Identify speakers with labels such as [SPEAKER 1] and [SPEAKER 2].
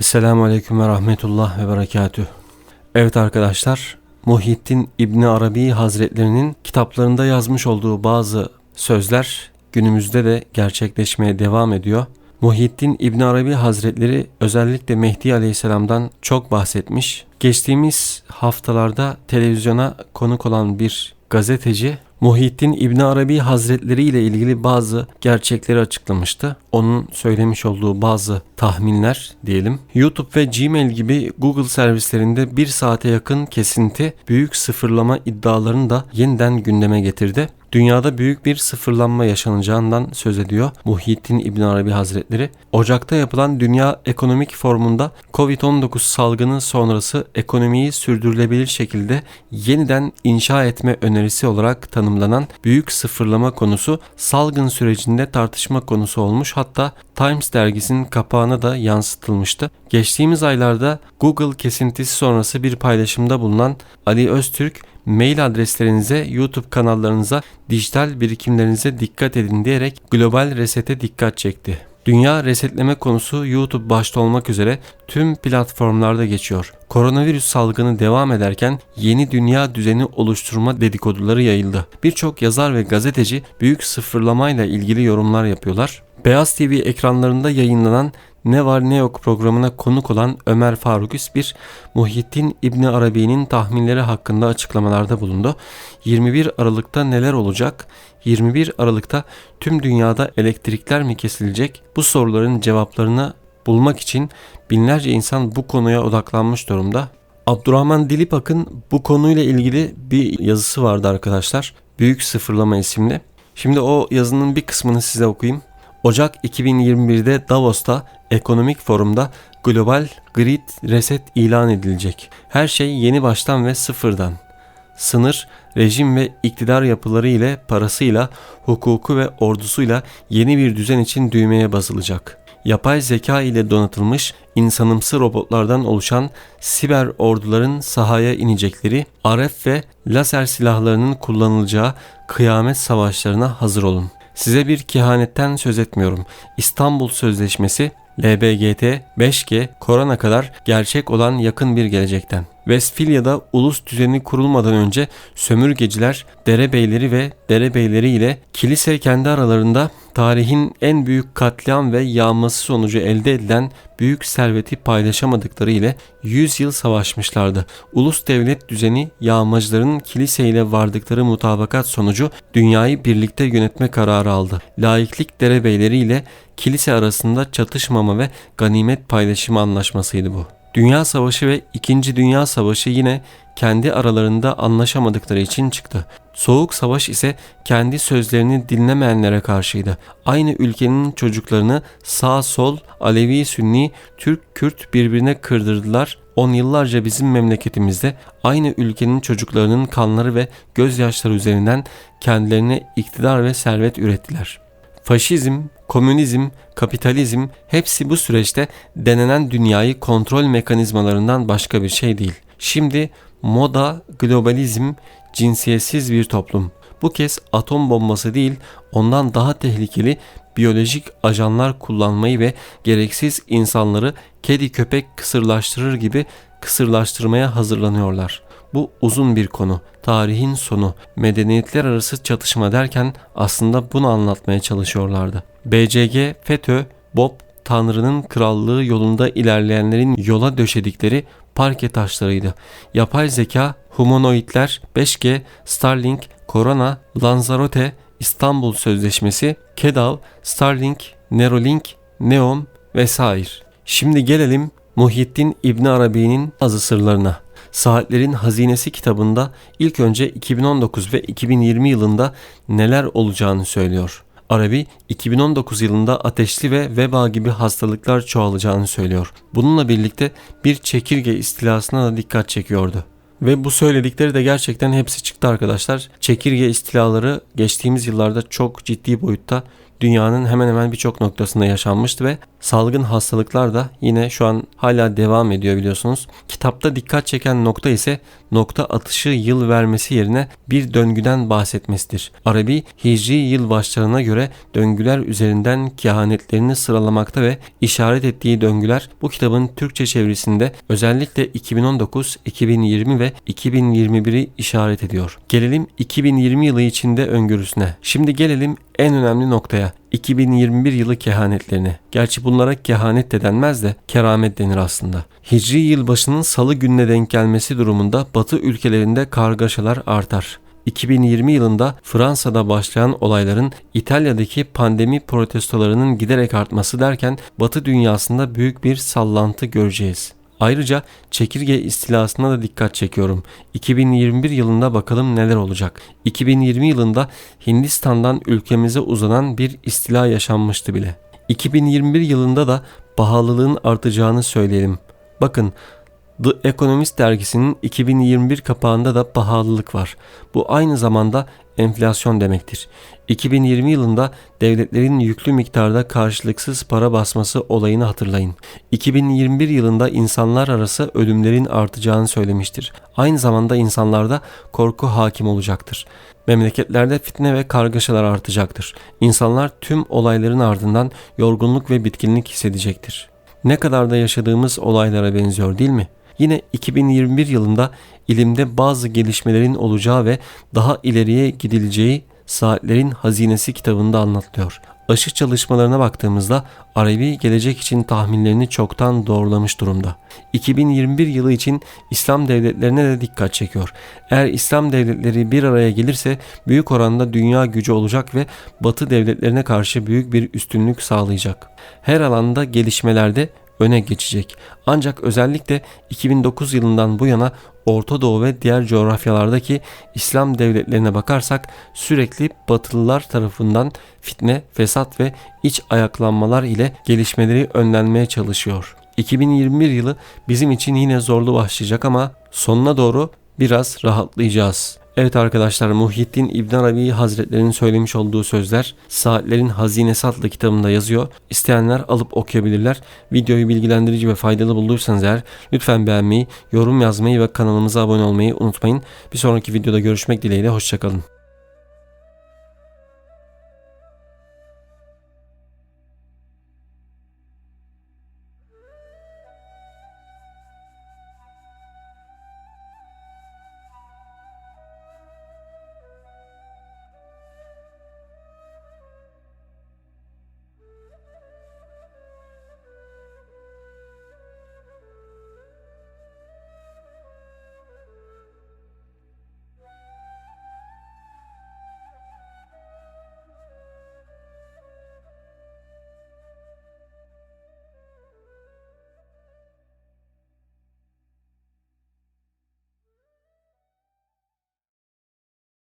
[SPEAKER 1] Esselamu Aleyküm ve Rahmetullah ve Berekatüh. Evet arkadaşlar, Muhyiddin İbni Arabi Hazretlerinin kitaplarında yazmış olduğu bazı sözler günümüzde de gerçekleşmeye devam ediyor. Muhyiddin İbn Arabi Hazretleri özellikle Mehdi Aleyhisselam'dan çok bahsetmiş. Geçtiğimiz haftalarda televizyona konuk olan bir gazeteci Muhyiddin İbn Arabi Hazretleri ile ilgili bazı gerçekleri açıklamıştı. Onun söylemiş olduğu bazı tahminler diyelim. YouTube ve Gmail gibi Google servislerinde bir saate yakın kesinti büyük sıfırlama iddialarını da yeniden gündeme getirdi dünyada büyük bir sıfırlanma yaşanacağından söz ediyor Muhyiddin İbn Arabi Hazretleri. Ocak'ta yapılan Dünya Ekonomik Forumu'nda Covid-19 salgını sonrası ekonomiyi sürdürülebilir şekilde yeniden inşa etme önerisi olarak tanımlanan büyük sıfırlama konusu salgın sürecinde tartışma konusu olmuş hatta Times dergisinin kapağına da yansıtılmıştı. Geçtiğimiz aylarda Google kesintisi sonrası bir paylaşımda bulunan Ali Öztürk mail adreslerinize, YouTube kanallarınıza, dijital birikimlerinize dikkat edin diyerek global resete dikkat çekti. Dünya resetleme konusu YouTube başta olmak üzere tüm platformlarda geçiyor. Koronavirüs salgını devam ederken yeni dünya düzeni oluşturma dedikoduları yayıldı. Birçok yazar ve gazeteci büyük sıfırlamayla ilgili yorumlar yapıyorlar. Beyaz TV ekranlarında yayınlanan ne Var Ne Yok programına konuk olan Ömer Faruk bir Muhyiddin İbni Arabi'nin tahminleri hakkında açıklamalarda bulundu. 21 Aralık'ta neler olacak? 21 Aralık'ta tüm dünyada elektrikler mi kesilecek? Bu soruların cevaplarını bulmak için binlerce insan bu konuya odaklanmış durumda. Abdurrahman Dilipak'ın bu konuyla ilgili bir yazısı vardı arkadaşlar. Büyük Sıfırlama isimli. Şimdi o yazının bir kısmını size okuyayım. Ocak 2021'de Davos'ta ekonomik forumda global grid reset ilan edilecek. Her şey yeni baştan ve sıfırdan. Sınır, rejim ve iktidar yapıları ile parasıyla, hukuku ve ordusuyla yeni bir düzen için düğmeye basılacak. Yapay zeka ile donatılmış insanımsı robotlardan oluşan siber orduların sahaya inecekleri, RF ve laser silahlarının kullanılacağı kıyamet savaşlarına hazır olun.'' Size bir kehanetten söz etmiyorum. İstanbul Sözleşmesi, LBGT, 5G, korona kadar gerçek olan yakın bir gelecekten. Westfalya'da ulus düzeni kurulmadan önce sömürgeciler, derebeyleri ve derebeyleri ile kilise kendi aralarında tarihin en büyük katliam ve yağması sonucu elde edilen büyük serveti paylaşamadıkları ile 100 yıl savaşmışlardı. Ulus devlet düzeni yağmacıların kilise ile vardıkları mutabakat sonucu dünyayı birlikte yönetme kararı aldı. Laiklik derebeyleri ile kilise arasında çatışmama ve ganimet paylaşımı anlaşmasıydı bu. Dünya Savaşı ve İkinci Dünya Savaşı yine kendi aralarında anlaşamadıkları için çıktı. Soğuk Savaş ise kendi sözlerini dinlemeyenlere karşıydı. Aynı ülkenin çocuklarını sağ sol, Alevi, Sünni, Türk, Kürt birbirine kırdırdılar. On yıllarca bizim memleketimizde aynı ülkenin çocuklarının kanları ve gözyaşları üzerinden kendilerine iktidar ve servet ürettiler. Faşizm, komünizm, kapitalizm hepsi bu süreçte denenen dünyayı kontrol mekanizmalarından başka bir şey değil. Şimdi moda, globalizm, cinsiyetsiz bir toplum. Bu kez atom bombası değil, ondan daha tehlikeli biyolojik ajanlar kullanmayı ve gereksiz insanları kedi köpek kısırlaştırır gibi kısırlaştırmaya hazırlanıyorlar. Bu uzun bir konu. Tarihin sonu, medeniyetler arası çatışma derken aslında bunu anlatmaya çalışıyorlardı. BCG, FETÖ, Bob, Tanrı'nın krallığı yolunda ilerleyenlerin yola döşedikleri parke taşlarıydı. Yapay zeka, humanoidler, 5G, Starlink, Korona, Lanzarote, İstanbul Sözleşmesi, KEDAV, Starlink, Neuralink, Neom vesaire. Şimdi gelelim Muhyiddin İbn Arabi'nin bazı sırlarına. Saatlerin Hazinesi kitabında ilk önce 2019 ve 2020 yılında neler olacağını söylüyor. Arabi 2019 yılında ateşli ve veba gibi hastalıklar çoğalacağını söylüyor. Bununla birlikte bir çekirge istilasına da dikkat çekiyordu. Ve bu söyledikleri de gerçekten hepsi çıktı arkadaşlar. Çekirge istilaları geçtiğimiz yıllarda çok ciddi boyutta dünyanın hemen hemen birçok noktasında yaşanmıştı ve salgın hastalıklar da yine şu an hala devam ediyor biliyorsunuz. Kitapta dikkat çeken nokta ise nokta atışı yıl vermesi yerine bir döngüden bahsetmesidir. Arabi Hicri yıl başlarına göre döngüler üzerinden kehanetlerini sıralamakta ve işaret ettiği döngüler bu kitabın Türkçe çevirisinde özellikle 2019, 2020 ve 2021'i işaret ediyor. Gelelim 2020 yılı içinde öngörüsüne. Şimdi gelelim en önemli noktaya. 2021 yılı kehanetlerine. Gerçi bunlara kehanet de denmez de keramet denir aslında. Hicri yılbaşının salı gününe denk gelmesi durumunda Batı ülkelerinde kargaşalar artar. 2020 yılında Fransa'da başlayan olayların İtalya'daki pandemi protestolarının giderek artması derken Batı dünyasında büyük bir sallantı göreceğiz. Ayrıca çekirge istilasına da dikkat çekiyorum. 2021 yılında bakalım neler olacak. 2020 yılında Hindistan'dan ülkemize uzanan bir istila yaşanmıştı bile. 2021 yılında da pahalılığın artacağını söyleyelim. Bakın The Economist dergisinin 2021 kapağında da pahalılık var. Bu aynı zamanda enflasyon demektir. 2020 yılında devletlerin yüklü miktarda karşılıksız para basması olayını hatırlayın. 2021 yılında insanlar arası ölümlerin artacağını söylemiştir. Aynı zamanda insanlarda korku hakim olacaktır. Memleketlerde fitne ve kargaşalar artacaktır. İnsanlar tüm olayların ardından yorgunluk ve bitkinlik hissedecektir. Ne kadar da yaşadığımız olaylara benziyor değil mi? Yine 2021 yılında ilimde bazı gelişmelerin olacağı ve daha ileriye gidileceği Saatlerin Hazinesi kitabında anlatılıyor. Aşı çalışmalarına baktığımızda Arabi gelecek için tahminlerini çoktan doğrulamış durumda. 2021 yılı için İslam devletlerine de dikkat çekiyor. Eğer İslam devletleri bir araya gelirse büyük oranda dünya gücü olacak ve Batı devletlerine karşı büyük bir üstünlük sağlayacak. Her alanda gelişmelerde öne geçecek. Ancak özellikle 2009 yılından bu yana Orta Doğu ve diğer coğrafyalardaki İslam devletlerine bakarsak sürekli Batılılar tarafından fitne, fesat ve iç ayaklanmalar ile gelişmeleri önlenmeye çalışıyor. 2021 yılı bizim için yine zorlu başlayacak ama sonuna doğru biraz rahatlayacağız. Evet arkadaşlar Muhyiddin İbn Arabi Hazretlerinin söylemiş olduğu sözler Saatlerin Hazinesi adlı kitabında yazıyor. İsteyenler alıp okuyabilirler. Videoyu bilgilendirici ve faydalı bulduysanız eğer lütfen beğenmeyi, yorum yazmayı ve kanalımıza abone olmayı unutmayın. Bir sonraki videoda görüşmek dileğiyle hoşçakalın.